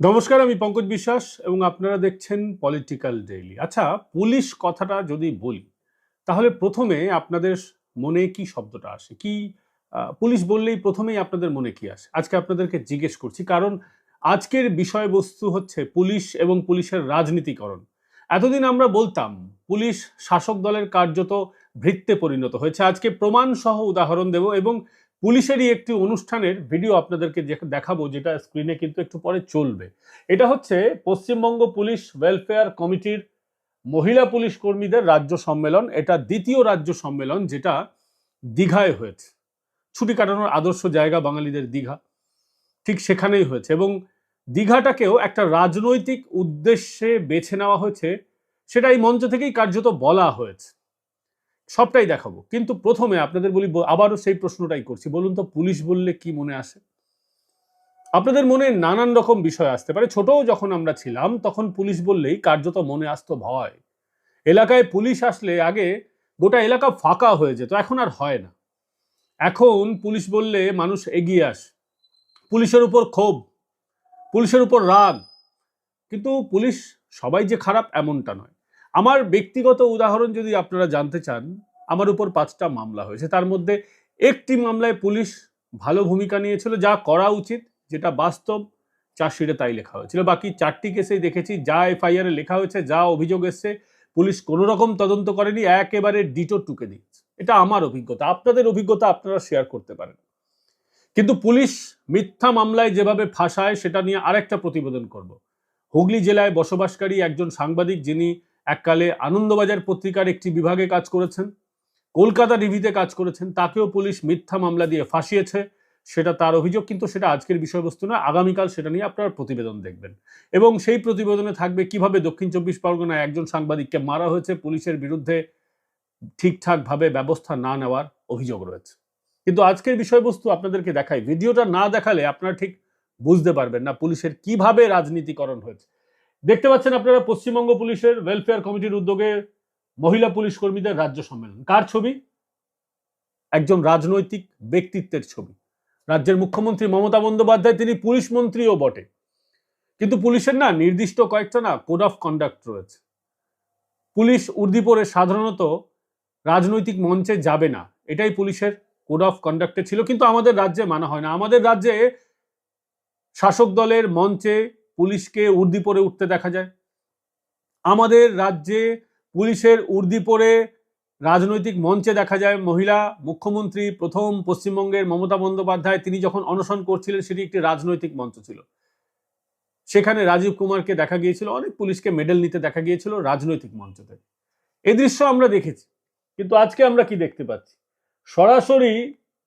নমস্কার, আমি পঙ্কজ বিশ্বাস এবং আপনারা দেখছেন পলিটিক্যাল ডেইলি আচ্ছা পুলিশ কথাটা যদি বলি, তাহলে প্রথমে আপনাদের মনে কি শব্দটা আসে? কি পুলিশ বললেই প্রথমেই আপনাদের মনে কি আসে? আজকে আপনাদেরকে জিজ্ঞেস করছি, কারণ আজকের বিষয়বস্তু হচ্ছে পুলিশ এবং পুলিশের রাজনীতিকরণ। এতদিন আমরা বলতাম, পুলিশ শাসক দলের কার্যত ভৃত্তে পরিণত হয়েছে। আজকে প্রমাণ সহ উদাহরণ দেব এবং পুলিশেরই একটি অনুষ্ঠানের ভিডিও আপনাদেরকে দেখাবো, যেটা স্ক্রিনে কিন্তু একটু পরে চলবে। এটা হচ্ছে পশ্চিমবঙ্গ পুলিশ ওয়েলফেয়ার কমিটির মহিলা পুলিশ কর্মীদের রাজ্য সম্মেলন। এটা দ্বিতীয় রাজ্য সম্মেলন যেটা দীঘায় হয়েছে। ছুটি কাটানোর আদর্শ জায়গা বাঙালিদের দীঘা। ঠিক সেখানেই হয়েছে এবং দীঘাটাকেও একটা রাজনৈতিক উদ্দেশ্যে বেছে নেওয়া হয়েছে। সেটা এই মঞ্চ থেকেই কার্যত বলা হয়েছে। সবটাই দেখাবো। কিন্তু প্রথমে আপনাদের বলি আবারও সেই প্রশ্নটাই করছি। বলুন তো, পুলিশ বললে কি মনে আসে? আপনাদের মনে নানান রকম বিষয় আসতে পারে। ছোট যখন আমরা ছিলাম, তখন পুলিশ বললেই কার্যত মনে আসতো ভয়। এলাকায় পুলিশ আসলে আগে গোটা এলাকা ফাঁকা হয়ে যেত, এখন আর হয় না। এখন পুলিশ বললে মানুষ এগিয়ে আসে। পুলিশের উপর ক্ষোভ, পুলিশের উপর রাগ। কিন্তু পুলিশ সবাই যে খারাপ, এমনটা নয়। আমার ব্যক্তিগত উদাহরণ যদি আপনারা জানতে চান আমার উপর পাঁচটা মামলা হয়েছে। তার মধ্যে একটি মামলায় পুলিশ ভালো ভূমিকা নিয়েছিল, যা করা উচিত, যেটা বাস্তব, চার্জশিটে তাই লেখা হয়েছিল। বাকি চারটি কেসেই দেখেছি, যা এফআইআর লেখা হয়েছে, যা অভিযোগ এসছে, পুলিশ কোনো রকম তদন্ত করেনি, একেবারে ডিটো টুকে দিয়েছে। এটা আমার অভিজ্ঞতা, আপনাদের অভিজ্ঞতা আপনারা শেয়ার করতে পারেন। কিন্তু পুলিশ মিথ্যা মামলায় যেভাবে ফাঁসায়, সেটা নিয়ে আরেকটা প্রতিবেদন করব। হুগলি জেলায় বসবাসকারী একজন সাংবাদিক, যিনি এককালে আনন্দবাজার পত্রিকার একটি বিভাগে কাজ করেছেন। কলকাতা ডিভিতে কাজ করেছেন, তাকেও পুলিশ মিথ্যা মামলা দিয়ে ফাঁসিয়েছে, সেটা তার অভিযোগ, কিন্তু সেটা আজকের বিষয়বস্তু না আগামীকাল সেটা নিয়ে আপনারা প্রতিবেদন দেখবেন। এবং সেই প্রতিবেদনে থাকবে কীভাবে দক্ষিণ চব্বিশ পরগনায় একজন সাংবাদিককে মারা হয়েছে, পুলিশের বিরুদ্ধে ঠিকঠাকভাবে ব্যবস্থা না নেওয়ার অভিযোগ রয়েছে। কিন্তু আজকের বিষয়বস্তু আপনাদেরকে দেখাই, ভিডিওটা না দেখালে আপনারা ঠিক বুঝতে পারবেন না পুলিশের কীভাবে রাজনীতিকরণ হয়েছে। দেখতে পাচ্ছেন আপনারা পশ্চিমবঙ্গ পুলিশের ওয়েলফেয়ার কমিটির উদ্যোগে মহিলা পুলিশ কর্মীদের রাজ্য সম্মেলন। কার ছবি? একজন রাজনৈতিক ব্যক্তিত্বের ছবি। রাজ্যের মুখ্যমন্ত্রী মমতা বন্দ্যোপাধ্যায়, তিনি পুলিশ মন্ত্রীও বটে। কিন্তু পুলিশের না নির্দিষ্ট কয়েকটা না কোড অফ কন্ডাক্ট রয়েছে। পুলিশ উর্দিপরে সাধারণত রাজনৈতিক মঞ্চে যাবে না। এটাই পুলিশের কোড অফ কন্ডাক্টে ছিল। কিন্তু আমাদের রাজ্যে মানা হয় না। আমাদের রাজ্যে শাসক দলের মঞ্চে পুলিশকে উর্দি পরে উঠতে দেখা যায়। আমাদের রাজ্যে পুলিশের উর্দি পরে রাজনৈতিক মঞ্চে দেখা যায় মহিলা মুখ্যমন্ত্রী প্রথম পশ্চিমবঙ্গের মমতা বন্দ্যোপাধ্যায়, তিনি যখন অনশন করছিলেন, সেটি একটি রাজনৈতিক মঞ্চ ছিল। সেখানে রাজীব কুমারকে দেখা গিয়েছিল, অনেক পুলিশকে মেডেল নিতে দেখা গিয়েছিল রাজনৈতিক মঞ্চ থেকে এই দৃশ্য আমরা দেখেছি, কিন্তু আজকে আমরা কি দেখতে পাচ্ছি? সরাসরি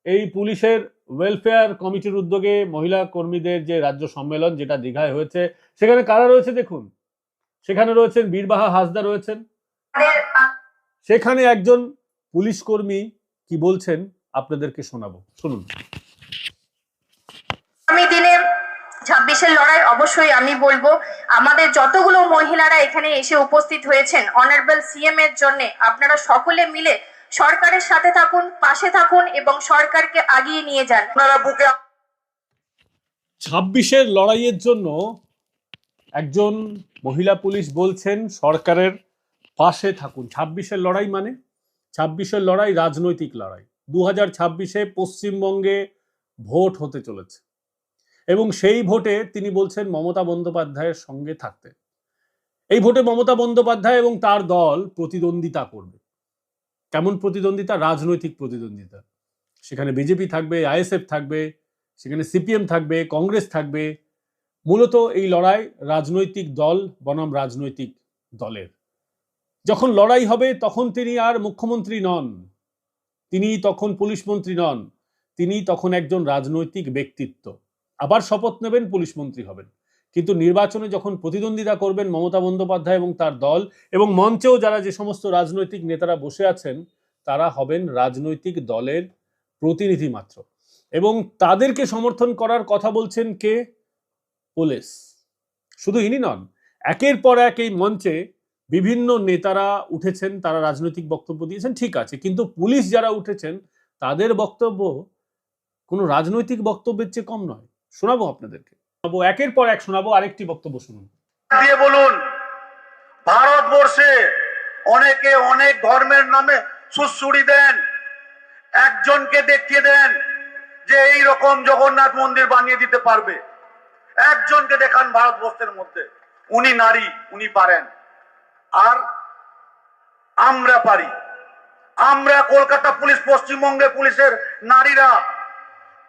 এই পুলিশের ওয়েলফেয়ার কমিটির উদ্যোগে মহিলা কর্মীদের যে রাজ্য সম্মেলন, যেটা দীঘায় হয়েছে, সেখানে কারা রয়েছে দেখুন? সেখানে রয়েছেন বীরবাহা হাসদা রয়েছেন সেখানে একজন পুলিশ কর্মী কি বলছেন আপনাদেরকে শোনাবো। শুনুন। আগামী দিনে ছাব্বিশের লড়াই অবশ্যই আমি বলব। আমাদের যতগুলো মহিলারা এখানে এসে উপস্থিত হয়েছেন অনারেবল সিএম এর জন্য আপনারা সকলে মিলে সরকারের সাথে থাকুন পাশে থাকুন এবং সরকারকে আগিয়ে নিয়ে যান। আপনারা বুকে ছাব্বিশের লড়াইয়ের জন্য একজন মহিলা পুলিশ বলছেন সরকারের পাশে থাকুন। ছাব্বিশের লড়াই মানে? ছাব্বিশের লড়াই রাজনৈতিক লড়াই। দু হাজার ছাব্বিশে পশ্চিমবঙ্গে ভোট হতে চলেছে। এবং সেই ভোটে তিনি বলছেন মমতা বন্দ্যোপাধ্যায়ের সঙ্গে থাকতে। এই ভোটে মমতা বন্দ্যোপাধ্যায় এবং তার দল প্রতিদ্বন্দ্বিতা করবে। কেমন প্রতিদ্বন্দ্বিতা? রাজনৈতিক প্রতিদ্বন্দ্বিতা। সেখানে বিজেপি থাকবে, আইএসএফ থাকবে, সেখানে সিপিএম থাকবে, কংগ্রেস থাকবে। মূলত এই লড়াই রাজনৈতিক দল বনাম রাজনৈতিক দলের। যখন লড়াই হবে, তখন তিনি আর মুখ্যমন্ত্রী নন। তিনি তখন পুলিশ মন্ত্রী নন। তিনি তখন একজন রাজনৈতিক ব্যক্তিত্ব। আবার শপথ নেবেন, পুলিশ মন্ত্রী হবেন। কিন্তু নির্বাচনে যখন প্রতিদ্বন্দ্বিতা করবেন মমতা বন্দ্যোপাধ্যায় এবং তার দল এবং মঞ্চেও যারা যে সমস্ত রাজনৈতিক নেতারা বসে আছেন, তারা হবেন রাজনৈতিক দলের প্রতিনিধি মাত্র। এবং তাদেরকে সমর্থন করার কথা বলছেন কে? পুলিশ। শুধু ইনি নন, একের পর এক এই মঞ্চে বিভিন্ন নেতারা উঠেছেন, তারা রাজনৈতিক বক্তব্য দিয়েছেন, ঠিক আছে। কিন্তু পুলিশ যারা উঠেছেন, তাদের বক্তব্য কোনো রাজনৈতিক বক্তব্যের চেয়ে কম নয়। শোনাবো আপনাদেরকে। শোনাবো, একের পর এক শোনাবো, আরেকটি বক্তব্য শুনুন। দিয়ে বলুন, ভারতবর্ষে অনেকে অনেক ধর্মের নামে সুশ্রুড়ি দেন, একজনকে দেখিয়ে দেন যে এই রকম জগন্নাথ মন্দির বানিয়ে দিতে পারবে। একজনকে দেখান ভারতবর্ষের মধ্যে। উনি নারী, উনি পারেন। আর আমরা পারি। আমরা কলকাতা পুলিশ, পশ্চিমবঙ্গে পুলিশের নারীরা,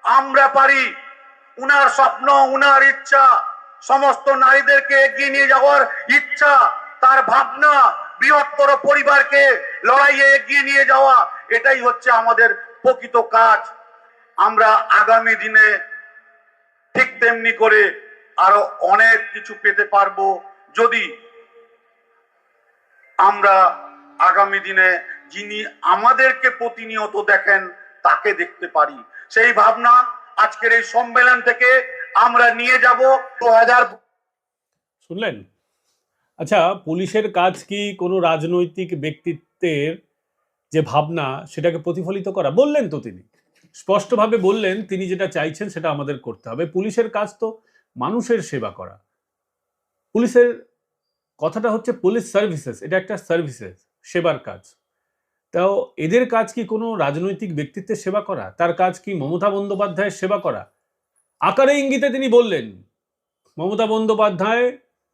আমরা পারি। উনার স্বপ্ন, উনার ইচ্ছা, সমস্ত নারীদেরকে এগিয়ে নিয়ে যাওয়ার ইচ্ছা, তার ভাবনা, বৃহত্তর পরিবারকে লড়াইয়ে এগিয়ে নিয়ে যাওয়া, এটাই হচ্ছে আমাদের প্রকৃত কাজ। আমরা আগামী দিনে ঠিক তেমনি করে আরও অনেক কিছু পেতে পারব। যদি আমরা আগামী দিনে যিনি আমাদেরকে প্রতিনিয়ত দেখেন, তাকে দেখতে পারি। সেই ভাবনা আজকের এই সম্মেলন থেকে আমরা নিয়ে যাব। দু হাজার শুনলেন? আচ্ছা পুলিশের কাজ কি কোনো রাজনৈতিক ব্যক্তিত্বের যে ভাবনা, সেটাকে প্রতিফলিত করা? বললেন তো তিনি। স্পষ্টভাবে বললেন, তিনি যেটা চাইছেন সেটা আমাদের করতে হবে। পুলিশের কাজ তো মানুষের সেবা করা। পুলিশের কথাটা হচ্ছে পুলিশ সার্ভিসেস এটা একটা সার্ভিসেস সেবার কাজ। তাও এদের কাজ কি কোনো রাজনৈতিক ব্যক্তিত্বের সেবা করা? তার কাজ কি মমতা বন্দ্যোপাধ্যায়ের সেবা করা? আকারে ইঙ্গিতে তিনি বললেন, মমতা বন্দ্যোপাধ্যায়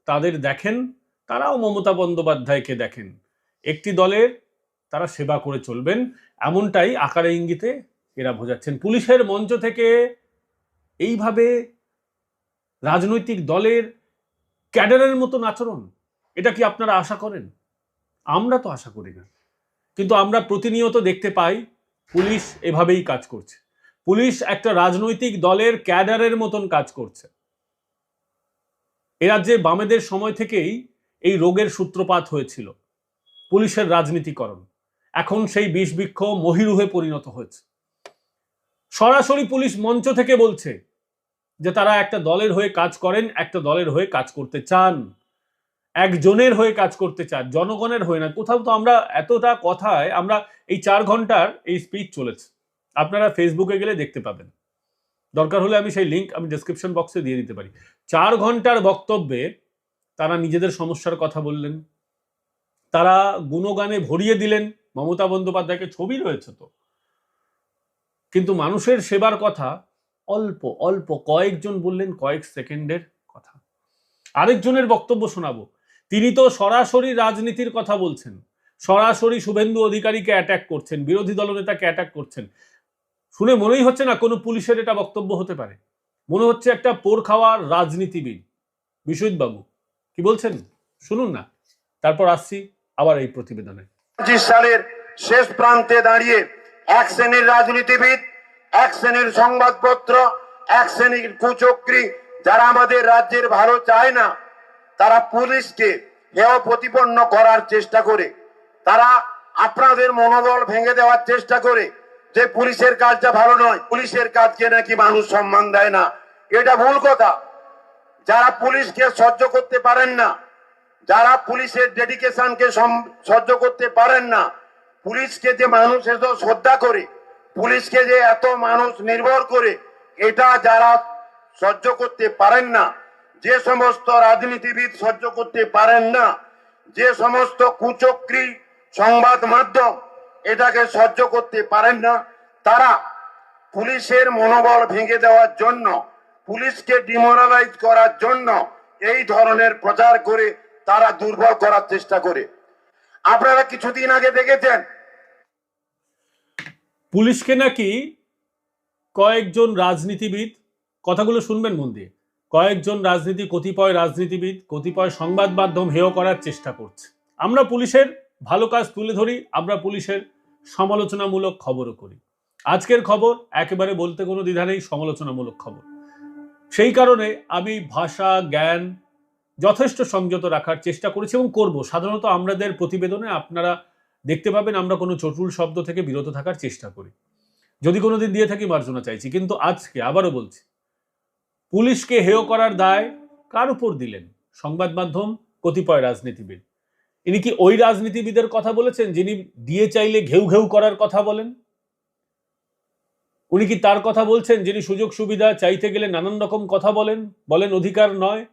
তাদের দেখেন, তারাও মমতা বন্দ্যোপাধ্যায়কে দেখেন। একটি দলের তারা সেবা করে চলবেন, এমনটাই আকারে ইঙ্গিতে এরা বোঝাচ্ছেন। পুলিশের মঞ্চ থেকে এইভাবে রাজনৈতিক দলের ক্যাডারের মতন আচরণ এটা কি আপনারা আশা করেন? আমরা তো আশা করি না। কিন্তু আমরা প্রতিনিয়ত দেখতে পাই, পুলিশ এভাবেই কাজ করছে। পুলিশ একটা রাজনৈতিক দলের ক্যাডারের মতন কাজ করছে। এ রাজ্যে বামেদের সময় থেকেই এই রোগের সূত্রপাত হয়েছিল, পুলিশের রাজনীতিকরণ, এখন সেই বিষবৃক্ষ মহিরুহে পরিণত হয়েছে। সরাসরি পুলিশ মঞ্চ থেকে বলছে যে তারা একটা দলের হয়ে কাজ করেন, একটা দলের হয়ে কাজ করতে চান। একজনের হয়ে কাজ করতে চান, জনগণের হয়ে না, কোথাও তো আমরা এতটা কথায় আমরা এই চার ঘণ্টার এই স্পিচ চলেছে। আপনারা ফেসবুকে গেলে দেখতে পাবেন। দরকার হলে আমি সেই লিঙ্ক আমি ডেসক্রিপশন বক্সে দিয়ে দিতে পারি। চার ঘণ্টার বক্তব্যে তারা নিজেদের সমস্যার কথা বললেন। তারা গুণগানে ভরিয়ে দিলেন। মমতা বন্দ্যোপাধ্যায়কে ছবি রয়েছে তো। কিন্তু মানুষের সেবার কথা অল্প অল্প কয়েকজন বললেন, কয়েক সেকেন্ডের কথা। আরেকজনের বক্তব্য শোনাবো। তিনি তো সরাসরি রাজনীতির কথা বলছেন। সরাসরি শুভেন্দু অধিকারীকে অ্যাটাক করছেন, বিরোধী দলনেতাকে অ্যাটাক করছেন। শুনে মনেই হচ্ছে না কোনো পুলিশের এটা বক্তব্য হতে পারে। মনে হচ্ছে একটা পোর খাওয়ার রাজনীতিবিদ বাবু কি বলছেন? শুনুন না। তারপর আসছি আবার এই প্রতিবেদনে। পঁচিশ সালের শেষ প্রান্তে দাঁড়িয়ে এক শ্রেণির রাজনীতিবিদ, এক শ্রেণির সংবাদপত্র, এক শ্রেণির কুচক্রী, যারা আমাদের রাজ্যের ভালো চায় না তারা পুলিশকে হেয় প্রতিপন্ন করার চেষ্টা করে। তারা আপনাদের মনোবল ভেঙে দেওয়ার চেষ্টা করে যে পুলিশের কাজটা ভালো নয়, পুলিশের কাজকে নাকি মানুষ সম্মান দেয় না। এটা ভুল কথা। যারা পুলিশকে সহ্য করতে পারেন না, যারা পুলিশের ডেডিকেশনকে সহ্য করতে পারেন না, পুলিশকে যে মানুষ এত শ্রদ্ধা করে, পুলিশকে যে এত মানুষ নির্ভর করে, এটা যারা সহ্য করতে পারেন না যে সমস্ত রাজনীতিবিদ সহ্য করতে পারেন না, যে সমস্ত কুচক্রী সংবাদ মাধ্যম এটাকে সহ্য করতে পারেন না, তারা পুলিশের মনোবল ভেঙে দেওয়ার জন্য, পুলিশকে ডিমোরালাইজ করার জন্য এই ধরনের প্রচার করে তারা দুর্বল করার চেষ্টা করে। আপনারা কিছুদিন আগে দেখেছেন? পুলিশকে নাকি কয়েকজন রাজনীতিবিদ কথাগুলো শুনবেন মন দিয়ে। কয়েকজন রাজনীতি, কতিপয় রাজনীতিবিদ, কতিপয় সংবাদ মাধ্যম হেয় করার চেষ্টা করছে। আমরা পুলিশের ভালো কাজ তুলে ধরি, আমরা পুলিশের সমালোচনামূলক খবরও করি। আজকের খবর একেবারে বলতে কোনো দ্বিধা নেই, সমালোচনামূলক খবর। সেই কারণে আমি ভাষা, জ্ঞান যথেষ্ট সংযত রাখার চেষ্টা করেছি এবং করব। সাধারণত আমাদের প্রতিবেদনে আপনারা দেখতে পাবেন আমরা কোনো চটুল শব্দ থেকে বিরত থাকার চেষ্টা করি। যদি কোনো দিন দিয়ে থাকি মার্জনা চাইছি, কিন্তু আজকে আবারও বলছি পুলিশকে হেয় করার দায় কার উপর দিলেন? সংবাদ মাধ্যম, কতিপয় রাজনীতিবিদ। ইনি কি ওই রাজনীতিবিদের কথা বলেছেন, যিনি দিয়ে চাইলে ঘেউ ঘেউ করার কথা বলেন? উনি কি তার কথা বলছেন, যিনি সুযোগ সুবিধা চাইতে গেলে নানান রকম কথা বলেন? বলেন অধিকার নয়?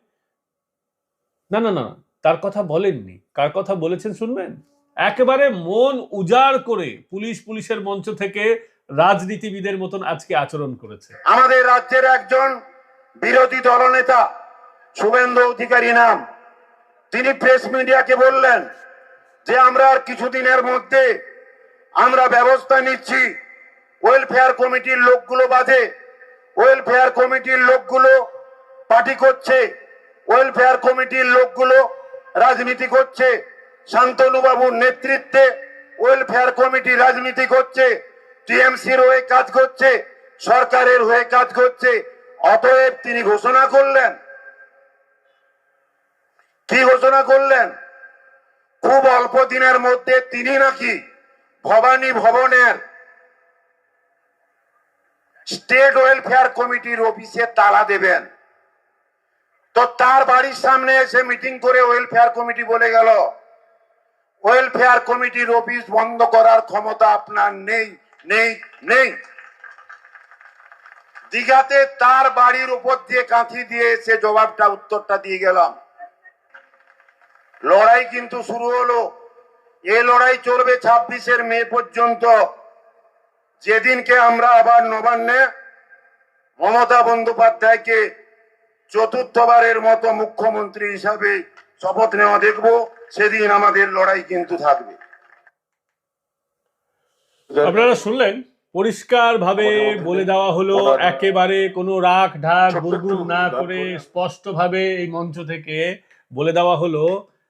না না না তার কথা বলেননি। কার কথা বলেছেন শুনবেন? একেবারে মন উজাড় করে পুলিশ পুলিশের মঞ্চ থেকে রাজনীতিবিদের মতন আজকে আচরণ করেছে। আমাদের রাজ্যের একজন বিরোধী দলনেতা শুভেন্দু অধিকারী নাম। তিনি প্রেস মিডিয়াকে বললেন যে, আমরা আর কিছুদিনের মধ্যে আমরা ব্যবস্থা নিচ্ছি। ওয়েলফেয়ার কমিটির লোকগুলো বাদে ওয়েলফেয়ার কমিটির লোকগুলো পার্টি করছে ওয়েলফেয়ার কমিটির লোকগুলো রাজনীতি করছে। শান্তনু বাবুর নেতৃত্বে ওয়েলফেয়ার কমিটি রাজনীতি করছে। টিএমসির হয়ে কাজ করছে, সরকারের হয়ে কাজ করছে। অতএব তিনি ঘোষণা করলেন। কি ঘোষণা করলেন? খুব অল্প দিনের মধ্যে তিনি নাকি ভবানী ভবনের স্টেট ওয়েলফেয়ার কমিটির অফিসে তালা দেবেন। তো তার বাড়ির সামনে এসে মিটিং করে ওয়েলফেয়ার কমিটি বলে গেল, ওয়েলফেয়ার কমিটির অফিস বন্ধ করার ক্ষমতা আপনার নেই নেই নেই। দিঘাতে তার বাড়ির উপর দিয়ে কাঁথি দিয়ে সে জবাবটা, উত্তরটা দিয়ে গেলাম। লড়াই কিন্তু শুরু হলো। এ লড়াই চলবে ছাব্বিশের মে পর্যন্ত। যেদিনকে আমরা আবার নবান্নে মমতা বন্দ্যোপাধ্যায়কে চতুর্থবারের মতো মুখ্যমন্ত্রী হিসাবে শপথ নেওয়া দেখব, সেদিন আমাদের লড়াই কিন্তু থাকবে। আপনারা শুনলেন পরিষ্কার ভাবে বলে দেওয়া হলো একেবারে কোনো রাগ ঢাক বুলবুল না করে স্পষ্ট ভাবে এই মঞ্চ থেকে বলে দেওয়া হলো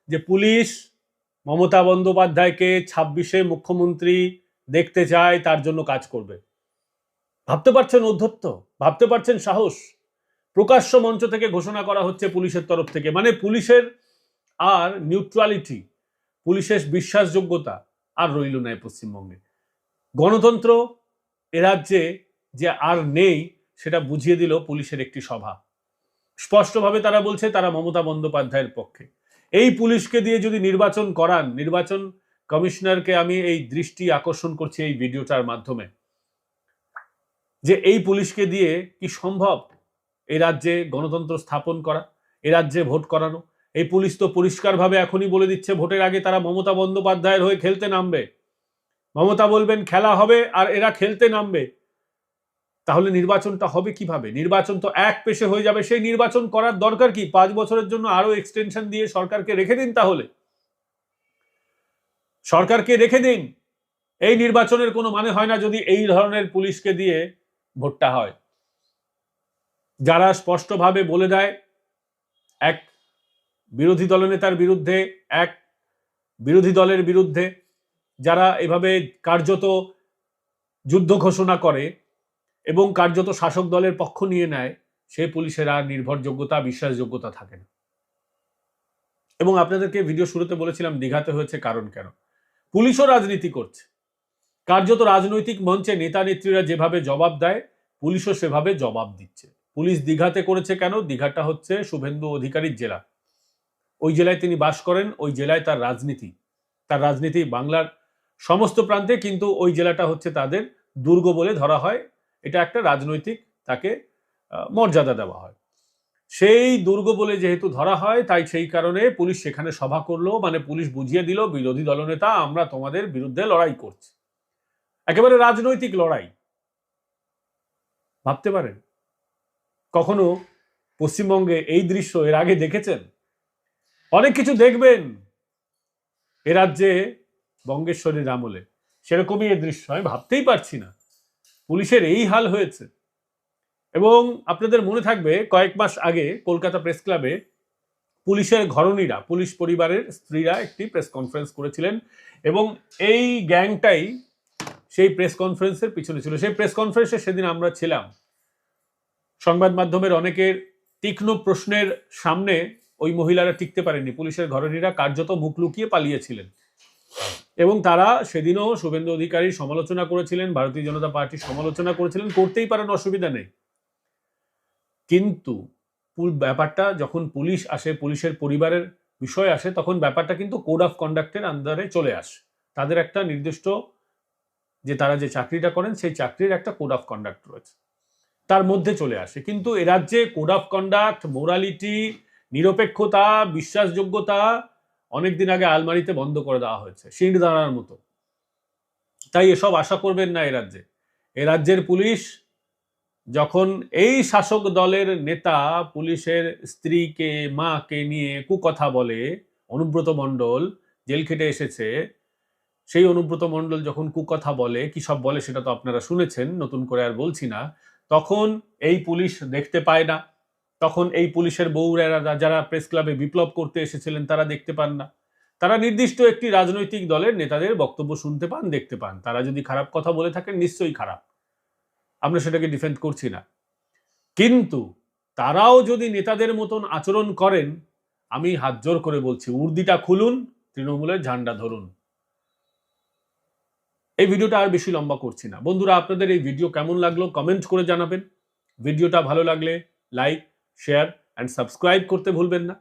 যে পুলিশ মমতা বন্দ্যোপাধ্যায়কে ছাব্বিশে মুখ্যমন্ত্রী দেখতে চায় তার জন্য কাজ করবে। ভাবতে পারছেন অধ্যত্ত ভাবতে পারছেন সাহস? প্রকাশ্য মঞ্চ থেকে ঘোষণা করা হচ্ছে পুলিশের তরফ থেকে। মানে পুলিশের আর নিউট্রালিটি পুলিশের বিশ্বাসযোগ্যতা আর রইল না পশ্চিমবঙ্গে। গণতন্ত্র রাজ্যে যে আর নেই, সেটা বুঝিয়ে দিল পুলিশের একটি সভা। স্পষ্টভাবে তারা বলছে তারা মমতা বন্দ্যোপাধ্যায়ের পক্ষে। এই পুলিশকে দিয়ে যদি নির্বাচন করান, নির্বাচন কমিশনারকে আমি এই দৃষ্টি আকর্ষণ করছি এই ভিডিওটার মাধ্যমে। যে এই পুলিশকে দিয়ে কি সম্ভব এই রাজ্যে গণতন্ত্র স্থাপন করা, এ রাজ্যে ভোট করানো? এই পুলিশ তো পরিষ্কারভাবে এখনই বলে দিচ্ছে, ভোটের আগে তারা মমতা বন্দ্যোপাধ্যায়ের হয়ে খেলতে নামবে। মমতা বলবেন, খেলা হবে আর এরা খেলতে নামবে। তাহলে নির্বাচনটা হবে কীভাবে? নির্বাচন তো এক পেশে হয়ে যাবে। সেই নির্বাচন করার দরকার কি? পাঁচ বছরের জন্য আরও এক্সটেনশন দিয়ে সরকারকে রেখে দিন তাহলে। সরকারকে রেখে দিন। এই নির্বাচনের কোনো মানে হয় না যদি এই ধরনের পুলিশকে দিয়ে ভোটটা হয়। যারা স্পষ্টভাবে বলে দেয়, এক বিরোধী দলনেতার বিরুদ্ধে, এক বিরোধী দলের বিরুদ্ধে যারা এভাবে কার্যত যুদ্ধ ঘোষণা করে এবং কার্যত শাসক দলের পক্ষ নিয়ে নেয়, সে পুলিশের আর নির্ভরযোগ্যতা, বিশ্বাসযোগ্যতা থাকে না। এবং আপনাদেরকে ভিডিও শুরুতে বলেছিলাম, দীঘাতে হয়েছে কারণ কেন? পুলিশও রাজনীতি করছে। কার্যত রাজনৈতিক মঞ্চে নেতা নেত্রীরা যেভাবে জবাব দেয়, পুলিশও সেভাবে জবাব দিচ্ছে। পুলিশ দীঘাতে করেছে কেন? দীঘাটা হচ্ছে শুভেন্দু অধিকারীর জেলা। ওই জেলায় তিনি বাস করেন, ওই জেলায় তার রাজনীতি। তার রাজনীতি বাংলার সমস্ত প্রান্তে কিন্তু ওই জেলাটা হচ্ছে তাদের দুর্গ বলে ধরা হয়। এটা একটা রাজনৈতিক তাকে মর্যাদা দেওয়া হয়। সেই দুর্গ বলে যেহেতু ধরা হয়, তাই সেই কারণে পুলিশ সেখানে সভা করল। মানে পুলিশ বুঝিয়ে দিল, বিরোধী দলনেতা আমরা তোমাদের বিরুদ্ধে লড়াই করছি। একেবারে রাজনৈতিক লড়াই। ভাবতে পারেন? কখনো পশ্চিমবঙ্গে এই দৃশ্য এর আগে দেখেছেন? অনেক কিছু দেখবেন। এ রাজ্যে বঙ্গেশ্বরীর আমলে। সেরকমই এ দৃশ্য, আমি ভাবতেই পারছি না। পুলিশের এই হাল হয়েছে। এবং আপনাদের মনে থাকবে, কয়েক মাস আগে কলকাতা প্রেস ক্লাবে পুলিশের ঘরণীরা, পুলিশ পরিবারের স্ত্রীরা একটি প্রেস কনফারেন্স করেছিলেন এবং এই গ্যাংটাই সেই প্রেস কনফারেন্সের পিছনে ছিল। সেই প্রেস কনফারেন্সে সেদিন আমরা ছিলাম। সংবাদ মাধ্যমের অনেকের তীক্ষ্ণ প্রশ্নের সামনে ওই মহিলারা টিকতে পারেনি পুলিশের ঘরণীরা কার্যত মুখ লুকিয়ে পালিয়েছিলেন। এবং তারা সেদিনও শুভেন্দু অধিকারীর সমালোচনা করেছিলেন, ভারতীয় জনতা পার্টির সমালোচনা করেছিলেন, করতেই পারেন অসুবিধা নেই। কিন্তু ব্যাপারটা যখন পুলিশ আসে, পুলিশের পরিবারের বিষয় আসে, তখন ব্যাপারটা কিন্তু কোড অফ কন্ডাক্টের আন্ডারে চলে আসে। তাদের একটা নির্দিষ্ট যে তারা যে চাকরিটা করেন, সেই চাকরির একটা কোড অফ কন্ডাক্ট রয়েছে। তার মধ্যে চলে আসে। কিন্তু এ রাজ্যে কোড অফ কন্ডাক্ট, মোরালিটি, নিরপেক্ষতা, বিশ্বাসযোগ্যতা অনেকদিন আগে আলমারিতে বন্ধ করে দেওয়া হয়েছে, সিঁড় দাঁড়ার মতো। তাই এসব আশা করবেন না এ রাজ্যে। এ রাজ্যের পুলিশ যখন এই শাসক দলের নেতা পুলিশের স্ত্রীকে, মাকে নিয়ে কুকথা বলে, অনুব্রত মণ্ডল জেল খেটে এসেছে, সেই অনুব্রত মণ্ডল যখন কুকথা বলে, কি সব বলে সেটা তো আপনারা শুনেছেন, নতুন করে আর বলছি না, তখন এই পুলিশ দেখতে পায় না। তখন এই পুলিশের বউরা যারা প্রেস ক্লাবে বিপ্লব করতে এসেছিলেন, তারা দেখতে পান না। তারা নির্দিষ্ট একটি রাজনৈতিক দলের নেতাদের বক্তব্য শুনতে পান, দেখতে পান। তারা যদি খারাপ কথা বলে থাকেন, নিশ্চয়ই খারাপ। আমরা সেটাকে ডিফেন্ড করছি না। কিন্তু তারাও যদি নেতাদের মতন আচরণ করেন, আমি হাত জোর করে বলছি, উর্দিটা খুলুন, তৃণমূলের ঝান্ডা ধরুন। এই ভিডিওটা আর বেশি লম্বা করছি না। বন্ধুরা, আপনাদের এই ভিডিও কেমন লাগল কমেন্ট করে জানাবেন। ভিডিওটা ভালো লাগলে লাইক শেয়ার অ্যান্ড সাবস্ক্রাইব করতে ভুলবেন না।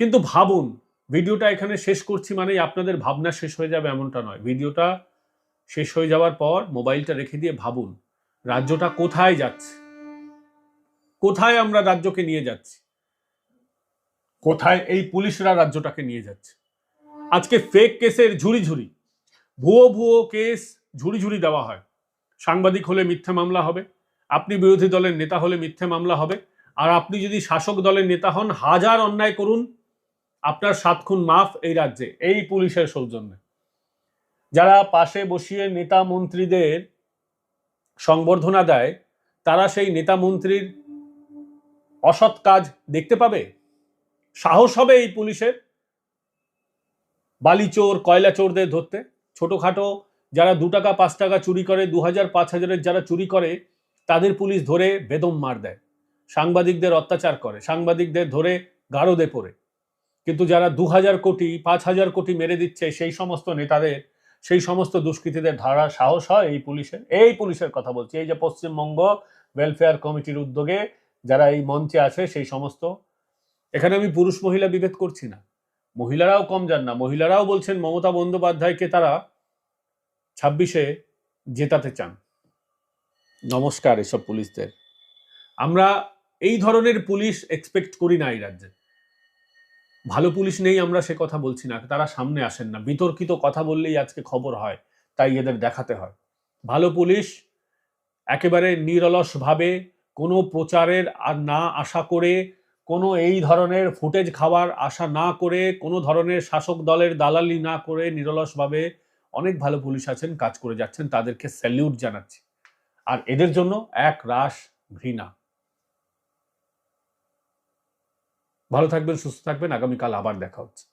কিন্তু ভাবুন, ভিডিওটা এখানে শেষ করছি মানেই আপনাদের ভাবনা শেষ হয়ে যাবে এমনটা নয়। ভিডিওটা শেষ হয়ে যাওয়ার পর মোবাইলটা রেখে দিয়ে ভাবুন, রাজ্যটা কোথায় যাচ্ছে? কোথায় আমরা রাজ্যকে নিয়ে যাচ্ছি? কোথায় এই পুলিশরা রাজ্যটাকে নিয়ে যাচ্ছে? আজকে ফেক কেসের ঝুড়ি ঝুড়ি ভুয়ো ভুয়ো কেস ঝুড়ি ঝুড়ি দেওয়া হয়। সাংবাদিক হলে মিথ্যা মামলা হবে। আপনি বিরোধী দলের নেতা হলে মিথ্যে মামলা হবে। আর আপনি যদি শাসক দলের নেতা হন, হাজার অন্যায় করুন। আপনার সাত খুন মাফ এই রাজ্যে, এই পুলিশের সৌজন্যে। যারা পাশে বসিয়ে নেতা মন্ত্রীদের সংবর্ধনা দেয়, তারা সেই নেতা মন্ত্রীর অসৎ কাজ দেখতে পাবে? সাহস হবে এই পুলিশের বালি চোর কয়লা চোরদের ধরতে। ছোটখাটো যারা দু টাকা, পাঁচ টাকা চুরি করে, দু হাজার, পাঁচ হাজারের যারা চুরি করে, তাদের পুলিশ ধরে বেদম মার দেয়। সাংবাদিকদের অত্যাচার করে, সাংবাদিকদের ধরে গারদে পড়ে। কিন্তু যারা দু হাজার কোটি পাঁচ হাজার কোটি মেরে দিচ্ছে সেই সমস্ত নেতাদের, সেই সমস্ত দুষ্কৃতীদের ধরার সাহস হয় এই পুলিশের? এই পুলিশের কথা বলছি। এই যে পশ্চিমবঙ্গ ওয়েলফেয়ার কমিটির উদ্যোগে যারা এই মঞ্চে আছে, সেই সমস্ত। এখানে আমি পুরুষ মহিলা বিভেদ করছি না। মহিলারাও কম যান না। মহিলারাও বলছেন মমতা বন্দ্যোপাধ্যায়কে তারা ছাব্বিশে জেতাতে চান। নমস্কার এসব পুলিশদের। আমরা এই ধরনের পুলিশ এক্সপেক্ট করি না এই রাজ্যে। ভালো পুলিশ নেই আমরা সে কথা বলছি না, তারা সামনে আসেন না। বিতর্কিত কথা বললেই আজকে খবর হয়, তাই এদের দেখাতে হয়। ভালো পুলিশ একেবারে নিরলসভাবে কোনো প্রচারের আর না আশা করে, কোনো এই ধরনের ফুটেজ খাওয়ার আশা না করে, কোনো ধরনের শাসক দলের দালালি না করে নিরলসভাবে অনেক ভালো পুলিশ আছেন, কাজ করে যাচ্ছেন, তাদেরকে স্যালিউট জানাচ্ছি। আর এদের জন্য এক রাশ ঘৃণা। ভালো থাকবেন সুস্থ থাকবেন। আগামীকাল আবার দেখা হচ্ছে।